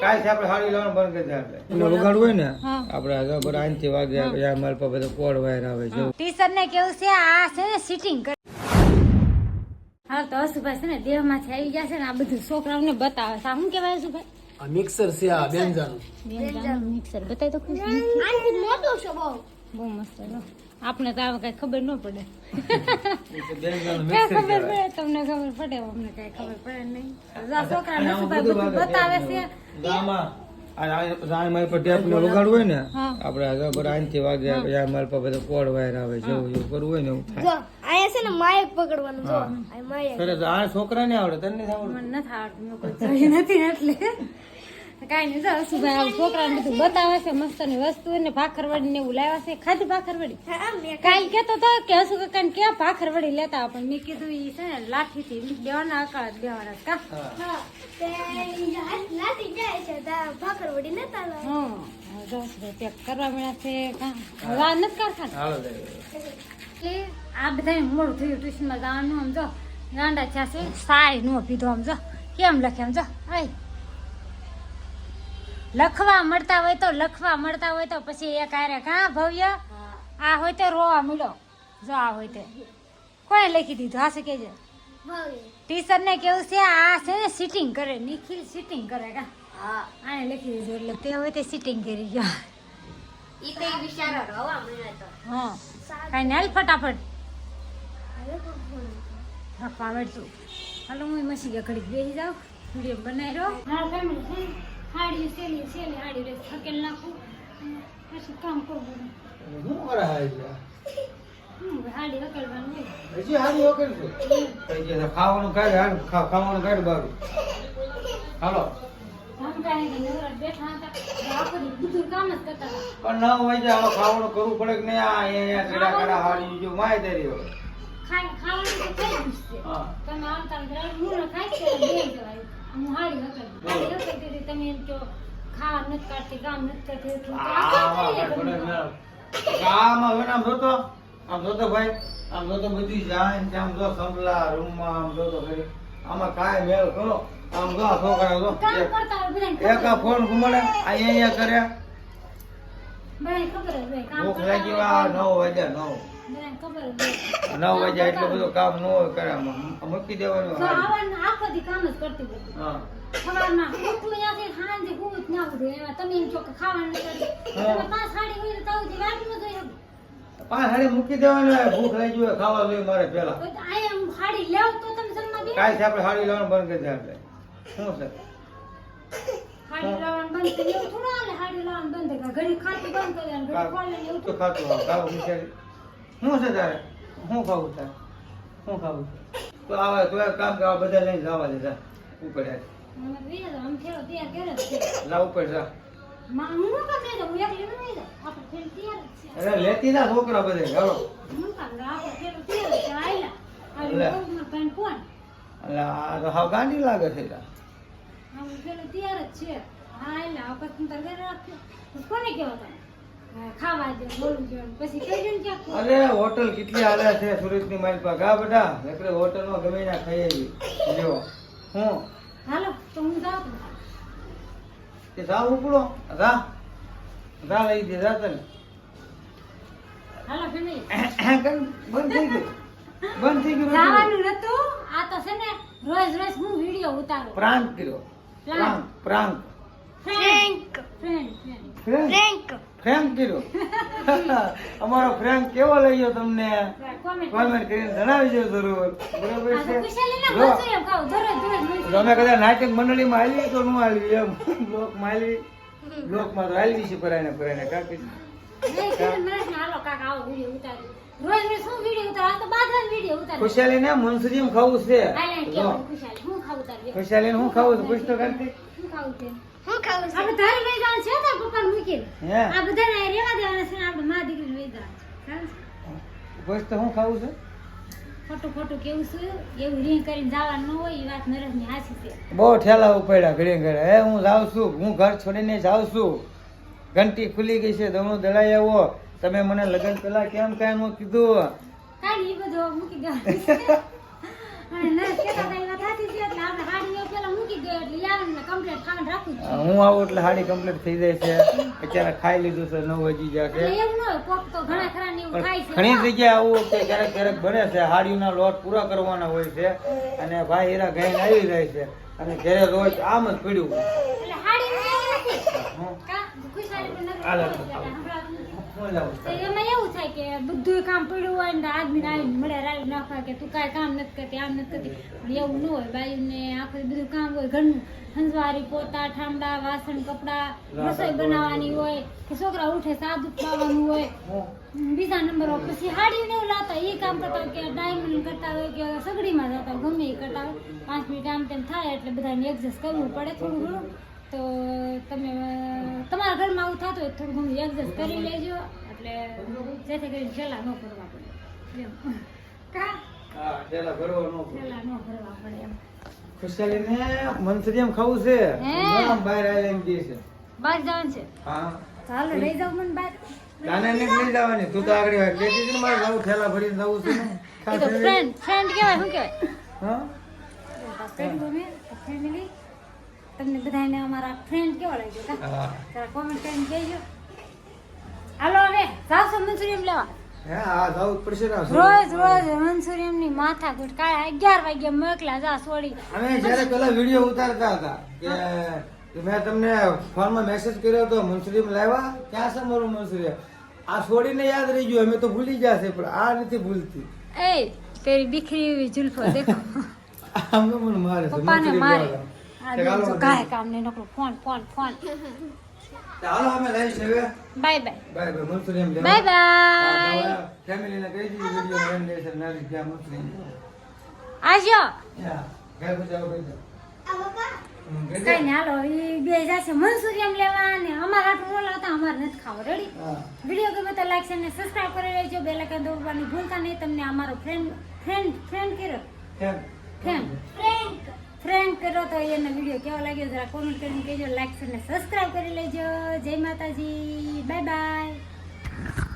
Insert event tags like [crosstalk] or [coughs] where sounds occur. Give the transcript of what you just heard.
કાલ આપણે હાડી લાવવાનું બંધ કરી દે આપણે. વગાડવું હોય ને આપણે આગળ પર આનથી વાગે યાર મારી પાસે બધો કોડ વાયર આવે છે. ટીચર ને કેવું છે? આ છે ને સિટિંગ હા તો હસુભાઈ છે ને દેહમાંથી આવી છે ને આ બધું છોકરાઓને બતાવે છે. શું કહેવાય હસુભાઈ? આ મિક્સર છે આ બેન્જાનું. બેનજાનું મિક્સર બતાય તો ખુશ મોટો છે બહુ. બહુ મસ્ત લો. આપણે તો કઈ ખબર ન પડે. બેનજાનું ખબર પડે? તમને ખબર પડે અમને કઈ ખબર પડે નહીં. છોકરા છોકરાને બતાવે છે. ગામમાં આ- આ- આ મારી પર ટેપ ને વગાડવું હોય આગળ વાગે બધો કોડ વાયર આવે જેવું એવું કરવું હોય ને એવું થાય. અહીંયા છે ને માયક પકડવાનું જો. આ માયક સરસ આ છોકરા ને આવડે તને નથી આવડતું એટલે. કાંઈ નહીં જો હસુભાઈ આ છોકરાને બધું બતાવે છે મસ્તની વસ્તુ ને ભાખરવડી ને એવું લાવ્યા છે. ખાધી ભાખરવડી? હા મેં કાલ કેતો તો કે હસુ કાકા ને ક્યાં ભાખરવડી લેતા પણ મેં કીધું ઈ છે ને લાઠી થી દેવાના અકાળ દેવાના કા? કરવા મળ્યા છે આ નથી કારખાના? એટલે આ બધા મોડું થયું ટ્યુશનમાં જવાનું આમ જો. ગાંડા છે સાય નો પીધો આમ જો. કેમ લખે આમ જો? આય લખવા મળતા હોય તો લખવા મળતા હોય તો પછી એક આરે કા ભવ્ય. આ હોય તો રોવા મળ્યો જો આ હોય તે. કોણે લખી દીધું? આ કેજે ભાવે ટીચર ને કેવું છે? આ છે ને સિટિંગ કરે. નિખિલ સિટિંગ કરે કા આને લખી દીધું એટલે તે હોય તે સિટિંગ કરી ગયો. ઈ તો વિચારો રવા મળ્યા તો. હા. કાંઈ ને હાલ ફટાફટ. તો હું મસી ગયા ઘડી બેસી જાઉં. વીડિયો બનાવી રહ્યો હા ફેમિલી છે હાડી સેલી સેલી હાડી રે થકેલ નાખું. પછી કામ કરવું. શું કરે છે? હાડી હકેલવાનું હોય. હજી. કઈ કે ખાવાનું કાઢ હાલ, ખાવાનું કાઢ બારું. હાલો. આમ પણ ના હાલો ખાવાનું કરવું પડે કે નહીં? આ અહીંયા કડા કડા હારી જો માય દરી હોય. ખાવાનું તો હા. તમે હું ખાઈ બેન જવાય. હું હાડી હકેલ હાડી હકેલતી હતી, તમે એમ કહો ખાવા નથી કાઢતી કામ નથી કરતી એટલું તો આપણે આમાં કરીએ કાંઈ પડે બધું. નહીં. આમાં હવે આમ જોતો. આમ જોતો ભાઈ આમ જોતો બધી જાય ને આમ જો સંભલા રૂમમાં આમ જોતો ખરી આમાં કાંઈ મેળ કરો આમ જો છોકરા જો. એક- આ ફોન ઘુમાડે અહીંયા કર્યા બધાને ખબર જ હોય કામ ભૂખ લાગી હોય નવ વાગ્યા નવ. નવ વાગ્યા એટલું બધું કામ ન હોય કરે મૂકી દેવાનું આખો દી કામ જ કરતી બધી સવારમાં ઉઠવું ત્યાંથી સાંજે હું જ ના ઉઠું એમાં. તમે એમ કહો કે ખાવાનું નથી કરતી. હા. તમે પાંચ સાડી હોય તો. પાંચ મૂકી દેવાનું ભૂખ લાગી હોય ખાવા જોઈએ મારે પેલા સાડી લેવ તો તમે જમવા બે કાલથી આપણે હાડી લાવવાનું બંધ કરી દે આપણે. શું છે? સાડી બંધ કરી એવું થોડું હાલે સાડી લાવવાનું બંધ કરી. ઘડી ખાતી બંધ કરી અને ઘડી ખોલે એવું તો ખાતું હોય. ખાવું બિચારી શું છે તારે? શું ખાવું તારે? શું ખાવું તો આવે તો કામ કે બધા લઈને જવા દે જા ઉપર ઉપર જા. અરે લેતી ના છોકરા બધે ચાલો. આ લે. એટલે તો હાવ ગાંડી લાગે છે તૈયાર જ છે હા એટલે કોને તમે? ખાવા દે બોલું પછી કહેજો ને અરે હોટલ કેટલી હાલે છે સુરતની મારી પાસે ગા બેટા નકરે હોટલમાં ગમે ના ખાઈ આવી જો હું. હાલો તો હું જાઉં છું. કે જા ઉપડો. જા. જા લઈ દે જા તને. હાલો ફેમિલી. [coughs] બંધ થઈ ગયું. બંધ થઈ ગયું જવાનું નતું. આ તો છે ને રોજ રોજ હું વિડિયો ઉતારું. પ્રાંત કર્યો. પ્રાંત. પ્રાંત. ફ્રેન્ક ફ્રેન્ક ફ્રેન્ક અમારો ફ્રેન્ક કેવો લઈ ગયો તમને કોમેન્ટ કરીને જણાવી દો જરૂર. બરોબર છે? અમે કદાચ નાટક મંડળીમાં હાલવી તો ન હાલવી એમ. [laughs] લોકમાં હાલવી લોકમાં તો હાલવી છે પરાયને પરાયને કાપી નહીં, ફ્રેન્ડ મને છે ને હાલો કાકા આવો વીડિયો ઉતારી રોજ રોજ હું વીડિયો ઉતારું આ તો બાધા વીડિયો ઉતારું ખુશાલી ને મનસુરી ખાવું છે. ખુશાલી? હું ખાવું તારી ખુશાલી હું છું? પૂછતો કરતી હું ખાવું છે. હું ખાવું લઈ જવાનું છે તાર પપ્પાને મૂકીને. આ બધાને અહીં દેવાના છે આપણે મા દીકરીને લઈ જવાનું છે. પૂછતો હું ખાવું છે? ખોટું ખોટું કેવું છે? એવું કરીને જવાનું ન હોય એ વાત નરસની હાસી છે. બહુ ઠેલા ઉપડ્યા ઘરે ઘરે હે હું જાઉં છું. હું ઘર છોડીને જાઉં છું. ઘંટી ખુલી ગઈ છે દમણું દળાઈ આવો. તમે મને લગ્ન પેલા કેમ કાંઈ નું કીધું? કાંઈ બધું મૂકી [laughs] અને વાત એટલે આપણે હાડી હું આવું એટલે હાડી કમ્પ્લીટ થઈ જાય છે. અત્યારે ખાઈ લીધું છે નવ વાગી ગયા છે. ઘણા જગ્યાએ આવું કે ક્યારેક ક્યારેક બને છે હાડીઓના લોટ પૂરા કરવાના હોય છે અને ભાઈ હીરા ગાઈને આવી જાય છે અને ઘરે રોજ આમ જ પીડ્યું હાડી નું એવું એમાં થાય કે બધું કામ પડ્યું હોય ને આદમી આવીને મળે રાવી નાખવા કે તું કાંઈ કામ નથી કરતી આમ નથી કરતી. પણ એવું ન હોય બાયુને આખું બધું કામ હોય ઘરનું હંજવારી પોતા ઠામડા વાસણ કપડા રસોઈ બનાવવાની હોય. કે છોકરા ઉઠે સાદ ખાવાનું હોય. બીજા નંબર પછી હાડીને એવું લાવતા એ કામ કરતા હોય કે ડાયમંડ કરતા હોય કે સગડીમાં જતા હોય ગમે એ કરતા હોય. પાંચ મિનિટ આમ તેમ થાય એટલે બધાને એડજસ્ટ કરવું પડે થોડું ઘણું. તો તમે તમારા ઘરમાં આવું થતું હોય થોડું ઘણું એડજસ્ટ કરી લેજો. એટલે જેથી કરીને છેલ્લા ન ભરવા પડે. કા? ન છેલ્લા ન કરવા પડે એમ. ખુશાલીને મંચુરિયમ ખાવું છે? આમ બહાર આવીને એમ કહે છે. બહાર જવાનું છે? હા. ચાલો લઈ જાવ મને બહાર. તાને ને લઈ જવાની? તું તો આગળ વાત કહેતી હતી મારે નવું થેલા ભરીને જવું છે ને. ફ્રેન્ડ ફ્રેન્ડ કહેવાય શું કહેવાય? હા? ફેમિલી તમને બધાને અમારા ફ્રેન્ડ કેવો લાગ્યો કા જરા કોમેન્ટ કરીને કહેજો. હાલો હવે જાવશો મંચુરિયમ લેવા? જવું રોજ રોજ મંચુરિયમની માથા ગુટ કાલે અગિયાર વાગ્યા મોકલા જા છોડી અમે જયારે પેલા વીડિયો ઉતારતા હતા કે મેં તમને ફોનમાં મેસેજ કર્યો હતો મંચુરિયમ લાવ્યા? ક્યાં છે મારું મંચુરિયમ આ છોડીને યાદ રહી ગયું અમે તો ભૂલી ગયા છે પણ આ નથી ભૂલતી. એ તેરી બિખરી એવી જુલ્ફો દેખો. [laughs] આમ તો મને મારે પપ્પાને મારે. આ. કાંઈ કામ નહીં નકરો ફોન ફોન ફોન. ચાલો અમે લઈ છે બાય બાય. બાય બાય લેવા. Bye bye. ફેમિલીને કહી દીધી વીડિયો એન્ડ લેશે નાની ત્યાં મંચુરિયમ આજો ઘર બચાવો દો. કઈ ને હાલો એ બે જશે એમ લેવા ને અમારા આટલું મોલા હતા અમારે નથી ખાવા રેડી વિડિયો ગમે તો લાઈક અને સબસ્ક્રાઇબ કરી લેજો બેલ આઇકન દબાવવાની ભૂલતા નહીં. તમને અમારો ફ્રેન્ડ ફ્રેન્ડ ફ્રેન્ડ કર્યો? ફ્રેન્ડ ફ્રેન્ડ ફ્રેન્ક કર્યો તો એનો વીડિયો કેવો લાગ્યો જરા કોમેન્ટ કરીને કહેજો લાઈક અને સબસ્ક્રાઈબ કરી લેજો. જય માતાજી. Bye bye